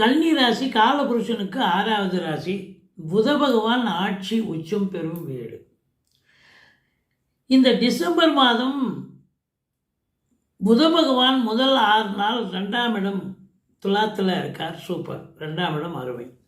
கல்னி ராசி காலபுருஷனுக்கு ஆறாவது ராசி. புத பகவான் ஆட்சி உச்சம் பெறும் வீடு. இந்த டிசம்பர் மாதம் புத பகவான் முதல் ஆறு நாள் ரெண்டாம் இடம் துலாத்தில் இருக்கார். சூப்பர். ரெண்டாம் இடம் அருமை.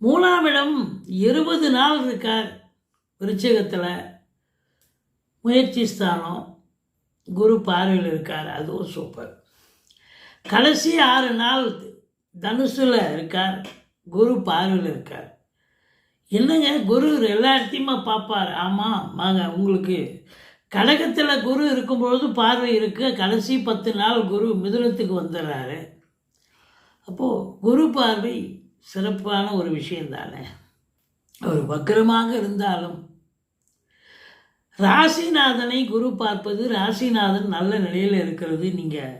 மூணாம் இடம் இருபது நாள் இருக்கார். விருச்சகத்தில் முயற்சி ஸ்தானம் குரு பார்வையில் இருக்கார். அதுவும் சூப்பர். கடைசி ஆறு நாள் தனுசில் இருக்கார் குரு பார்வையில் இருக்கார். என்னங்க? குரு எல்லா இடத்தையுமா பார்ப்பார்? ஆமாம் வாங்க உங்களுக்கு கடகத்தில் குரு இருக்கும்பொழுது பார்வை இருக்கு. கடைசி பத்து நாள் குரு மிதுனத்துக்கு வந்துடுறாரு அப்போது குரு பார்வை சிறப்பான ஒரு விஷயம் தானே. அவர் வக்கரமாக இருந்தாலும் ராசிநாதனை குரு பார்ப்பது ராசிநாதன் நல்ல நிலையில் இருக்கிறது. நீங்கள்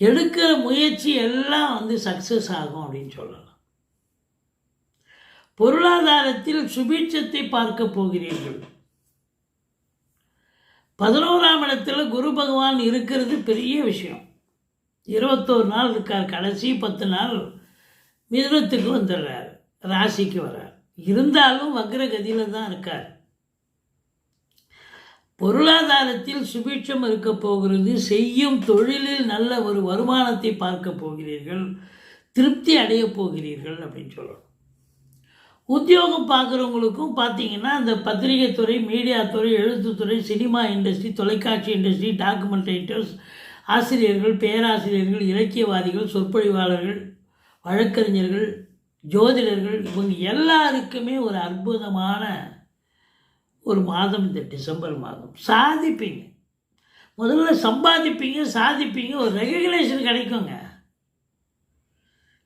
எடுக்கிற முயற்சி எல்லாம் வந்து சக்ஸஸ் ஆகும் அப்படின்னு சொல்லலாம். பொருளாதாரத்தில் சுபீட்சத்தை பார்க்க போகிறீர்கள். பதினோராம் இடத்துல குரு பகவான் இருக்கிறது பெரிய விஷயம். இருபத்தோரு நாள் இருக்கார். கடைசி பத்து நாள் மிதுனத்துக்கு வந்துடுறார். ராசிக்கு வர்றார் இருந்தாலும் வக்ரகதியில் தான் இருக்கார். பொருளாதாரத்தில் சுபீட்சம் இருக்க போகிறது செய்யும் தொழிலில் நல்ல ஒரு வருமானத்தை பார்க்க போகிறீர்கள் திருப்தி அடைய போகிறீர்கள் அப்படின்னு சொல்லணும். உத்தியோகம் பார்க்குறவங்களுக்கும் பார்த்தீங்கன்னா அந்த பத்திரிகை துறை மீடியா துறை எழுத்துத்துறை சினிமா இண்டஸ்ட்ரி தொலைக்காட்சி இண்டஸ்ட்ரி டாக்குமெண்டேட்டர்ஸ் ஆசிரியர்கள் பேராசிரியர்கள் இலக்கியவாதிகள் சொற்பொழிவாளர்கள் வழக்கறிஞர்கள் ஜோதிடர்கள் இவங்க எல்லாருக்குமே ஒரு அற்புதமான ஒரு மாதம் இந்த டிசம்பர் மாதம். சாதிப்பீங்க. முதல்ல சம்பாதிப்பீங்க சாதிப்பீங்க ஒரு ரெகக்னேஷன் கிடைக்குங்க.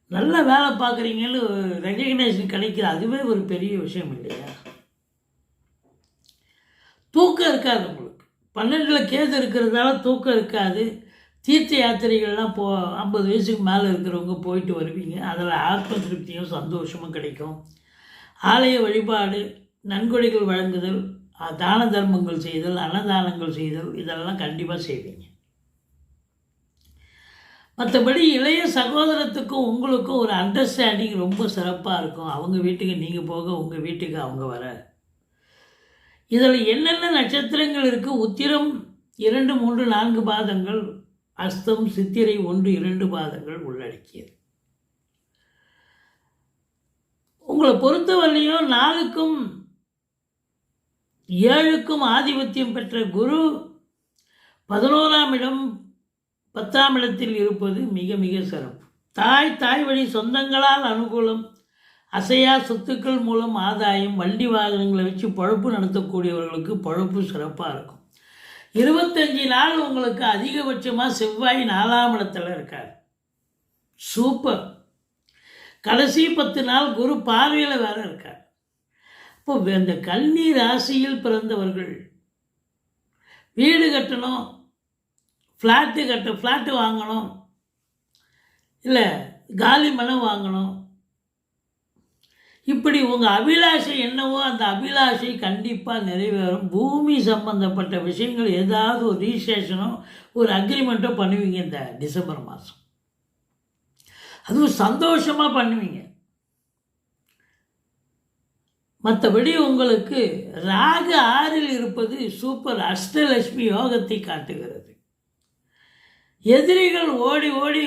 நல்ல வேலை பார்க்குறீங்கன்னு ரெகக்னேஷன் கிடைக்கிற அதுவே ஒரு பெரிய விஷயம் இல்லையா? தூக்கம் இருக்காது உங்களுக்கு. பன்னெண்டில் கேது இருக்கிறதால தூக்கம் இருக்காது. தீர்த்த யாத்திரைகள்லாம் போ ஐம்பது வயசுக்கு மேலே இருக்கிறவங்க போயிட்டு வருவீங்க. அதில் ஆத்ம திருப்தியும் சந்தோஷமும் கிடைக்கும். ஆலய வழிபாடு நன்கொடைகள் வழங்குதல் தான தர்மங்கள் செய்தல் அன்னதானங்கள் செய்தல் இதெல்லாம் கண்டிப்பாக செய்வீங்க. மற்றபடி இளைய சகோதரத்துக்கும் உங்களுக்கும் ஒரு அண்டர்ஸ்டாண்டிங் ரொம்ப சிறப்பாக இருக்கும். அவங்க வீட்டுக்கு நீங்கள் போக உங்கள் வீட்டுக்கு அவங்க வர. இதில் என்னென்ன நட்சத்திரங்கள் இருக்குது உத்திரம் இரண்டு மூன்று நான்கு பாதங்கள் அஸ்தம் சித்திரை ஒன்று இரண்டு பாதங்கள் உள்ளடக்கியது. உங்களை பொறுத்தவரையிலையும் நாளுக்கும் ஏழுக்கும் ஆதிபத்தியம் பெற்ற குரு பதினோராம் இடம் பத்தாம் இடத்தில் இருப்பது மிக மிக சிறப்பு. தாய் தாய் வழி சொந்தங்களால் அனுகூலம் அசையா சொத்துக்கள் மூலம் ஆதாயம் வண்டி வாகனங்களை வச்சு பழப்பு நடத்தக்கூடியவர்களுக்கு பழப்பு சிறப்பாக இருக்கும். இருபத்தஞ்சி நாள் உங்களுக்கு அதிகபட்சமாக செவ்வாய் நாலாம் இடத்துல இருக்கார். சூப்பர். கடைசி பத்து நாள் குரு பார்வையில் வேறு இருக்கார். இப்போ இந்த கன்னி ராசியில் பிறந்தவர்கள். வீடு கட்டணும் ஃப்ளாட்டு கட்ட ஃப்ளாட்டு வாங்கணும் இல்லை காலி மனம் வாங்கணும். இப்படி உங்கள் அபிலாஷை என்னவோ அந்த அபிலாஷை கண்டிப்பாக நிறைவேறும். பூமி சம்பந்தப்பட்ட விஷயங்கள் ஏதாவது ஒரு ரிஜிஸ்ட்ரேஷனோ ஒரு அக்ரிமெண்ட்டோ பண்ணுவீங்க இந்த டிசம்பர் மாதம் அதுவும் சந்தோஷமாக பண்ணுவீங்க. மற்றபடி உங்களுக்கு ராகு ஆறில் இருப்பது சூப்பர் அஷ்டலட்சுமி யோகத்தை காட்டுகிறது. எதிரிகள் ஓடி ஓடி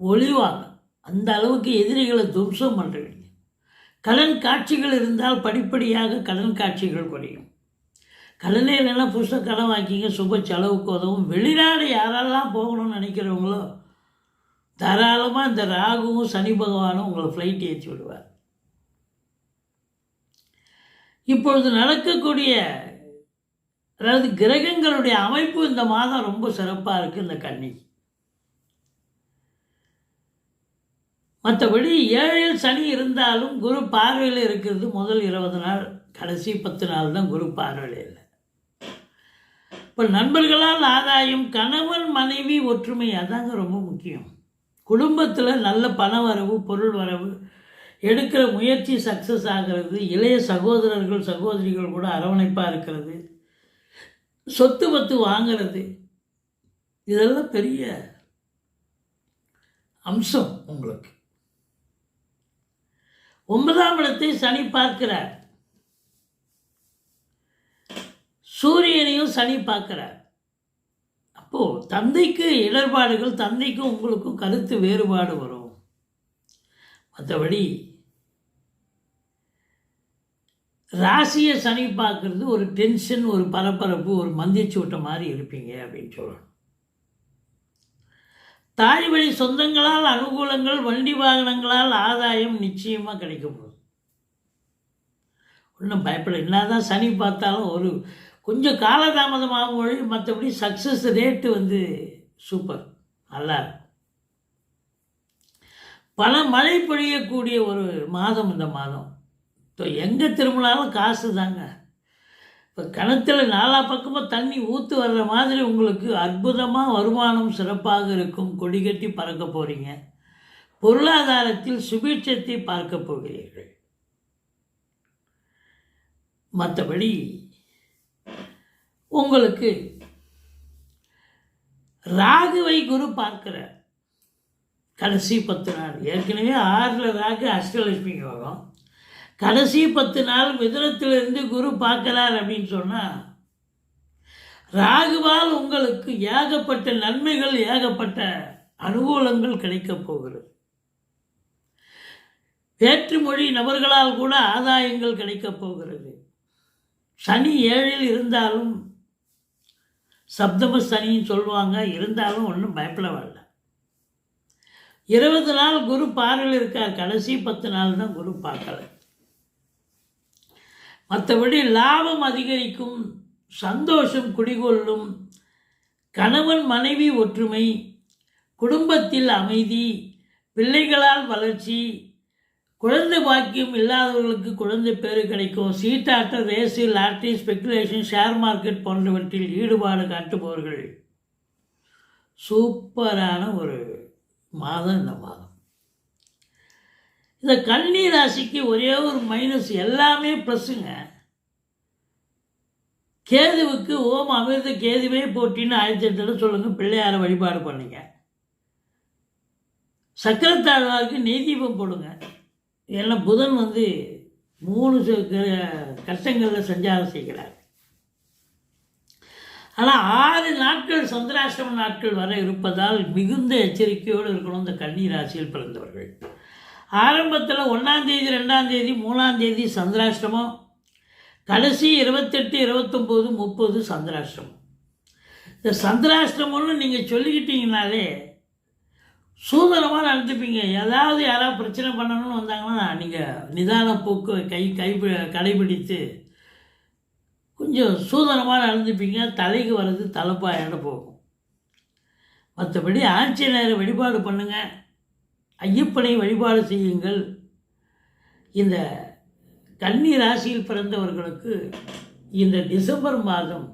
ஒளிவாங்க. அந்த அளவுக்கு எதிரிகளை துவம்சம் பண்ணுறீங்க கடன் காட்சிகள் இருந்தால் படிப்படியாக கடன் காட்சிகள் குறையும். கடனே இல்லைன்னா புதுசாக கடன் வாங்கிங்க சுப செலவுக்கு உதவும். வெளிநாடு யாரெல்லாம் போகணும்னு நினைக்கிறவங்களோ தாராளமாக இந்த ராகுவும் சனி பகவானும் உங்களை ஃப்ளைட் ஏற்றி விடுவார். இப்பொழுது நடக்கக்கூடிய அதாவது கிரகங்களுடைய அமைப்பு இந்த மாதம் ரொம்ப சிறப்பாக இருக்குது இந்த கன்னி. மற்றபடி ஏழில் சனி இருந்தாலும் குரு பார்வையில் இருக்கிறது முதல் இருபது நாள் கடைசி பத்து நாள் தான் குரு பார்வையில் இல்லை. இப்போ நண்பர்களால் ஆதாயம் கணவன் மனைவி ஒற்றுமை அதாங்க ரொம்ப முக்கியம். குடும்பத்தில் நல்ல பண வரவு பொருள் வரவு எடுக்கிற முயற்சி சக்ஸஸ் ஆகிறது இளைய சகோதரர்கள் சகோதரிகள் கூட அரவணைப்பாக இருக்கிறது. சொத்து பத்து வாங்கிறது இதெல்லாம் பெரிய அம்சம் உங்களுக்கு. ஒன்பதாம் இடத்தை சனி பார்க்கிறார். சூரியனையும் சனி பார்க்கிறார். அப்போது தந்தைக்கு இடர்பாடுகள் தந்தைக்கும் உங்களுக்கும் கருத்து வேறுபாடு வரும். மற்றபடி ராசியை சனி பார்க்கறது ஒரு டென்ஷன் ஒரு பரபரப்பு ஒரு மந்திச்சூட்ட மாதிரி இருப்பீங்க அப்படின்னு சொல்லணும். தாய் வழி சொந்தங்களால் அனுகூலங்கள் வண்டி வாகனங்களால் ஆதாயம் நிச்சயமாக கிடைக்க போகுது. ஒன்றும் பயப்பட என்னதான் சனி பார்த்தாலும் ஒரு கொஞ்சம் காலதாமதமாகும் வழி மற்றபடி சக்ஸஸ் ரேட்டு வந்து சூப்பர் நல்லா இருக்கும். பல மழை பொழியக்கூடிய ஒரு மாதம் இந்த மாதம். இப்போ எங்கே திரும்பினாலும் காசு தாங்க. இப்போ கிணத்துல நாலா பக்கமாக தண்ணி ஊற்று வர்ற மாதிரி உங்களுக்கு அற்புதமாக வருமானம் சிறப்பாக இருக்கும். கொடி கட்டி பறக்க போகிறீங்க பொருளாதாரத்தில் சுபீட்சத்தை பார்க்க போகிறீர்கள். மற்றபடி உங்களுக்கு ராகுவை குரு பார்க்கிறார். கடைசி பத்து நாள். ஏற்கனவே ஆறில் ராகு அஷ்டலட்சுமி யோகம். கடைசி பத்து நாள் மிதனத்திலிருந்து குரு பார்க்கிறார் அப்படின்னு சொன்னால் ராகுவால் உங்களுக்கு ஏகப்பட்ட நன்மைகள் ஏகப்பட்ட அனுகூலங்கள் கிடைக்கப் போகிறது. வேற்றுமொழி நபர்களால் கூட ஆதாயங்கள் கிடைக்கப் போகிறது. சனி ஏழில் இருந்தாலும் சப்தம சனின்னு சொல்லுவாங்க. இருந்தாலும் ஒன்றும் பயப்பட வேண்டாம் இருபது நாள் குரு பார்வையில் இருக்கார். கடைசி பத்து நாள் தான் குரு பார்க்கல. மற்றபடி லாபம் அதிகரிக்கும் சந்தோஷம் குடிகொள்ளும் கணவன் மனைவி ஒற்றுமை குடும்பத்தில் அமைதி பிள்ளைகளால் வளர்ச்சி குழந்தை பாக்கியம் இல்லாதவர்களுக்கு குழந்தை பேர் கிடைக்கும். சீட்டாட்ட race lottery speculation share market போன்றவற்றில் ஈடுபாடு காட்டுபவர்கள். சூப்பரான ஒரு மாதம் இந்த மாதம். இந்த கன்னி ராசிக்கு ஒரே ஒரு மைனஸ் எல்லாமே ப்ளஸ்ஸுங்க கேதுவுக்கு ஓம் அமிர்த கேதுவே போட்டின்னு ஆயிரத்தி எட்டு சொல்லுங்கள் பிள்ளையாரை வழிபாடு பண்ணுங்க. சக்கரத்தாழ்வாருக்கு நெய்தீபம் போடுங்க. ஏன்னா புதன் வந்து மூணு கஷ்டங்களில் சஞ்சாரம் செய்கிறார். ஆனால் ஆறு நாட்கள் சந்திராசிரம நாட்கள் வர இருப்பதால் மிகுந்த எச்சரிக்கையோடு இருக்கணும் இந்த கன்னி ராசியில் பிறந்தவர்கள். ஆரம்பத்தில் ஒன்றாந்தேதி ரெண்டாந்தேதி மூணாந்தேதி சந்திராஷ்டமம். கடைசி இருபத்தெட்டு இருபத்தொம்போது முப்பது சந்திராஷ்டமம். இந்த சந்திராஷ்டமம்னு நீங்கள் சொல்லிக்கிட்டீங்கனாலே சூதனமாக நடந்துப்பீங்க. ஏதாவது யாராவது பிரச்சனை பண்ணணும்னு வந்தாங்கன்னா நீங்கள் நிதான போக்கு கை கை கடைபிடித்து கொஞ்சம் சூதனமாக நடந்துப்பீங்க தலைக்கு வர்றது தலைப்பாக இடம் போகும் மற்றபடி ஆஞ்சநேயரை வழிபாடு பண்ணுங்கள் ஐயப்பனை வழிபாடு செய்யுங்கள். இந்த கன்னி ராசியில் பிறந்தவர்களுக்கு இந்த டிசம்பர் மாதம்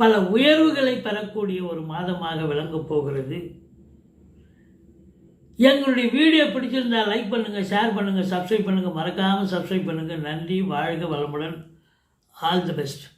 பல உயர்வுகளை பெறக்கூடிய ஒரு மாதமாக விளங்கப் போகிறது. எங்களுடைய வீடியோ பிடிச்சிருந்தா லைக் பண்ணுங்கள் ஷேர் பண்ணுங்கள் சப்ஸ்கிரைப் பண்ணுங்கள் மறக்காமல் சப்ஸ்கிரைப் பண்ணுங்கள் நன்றி வாழ்க வளமுடன். All the best.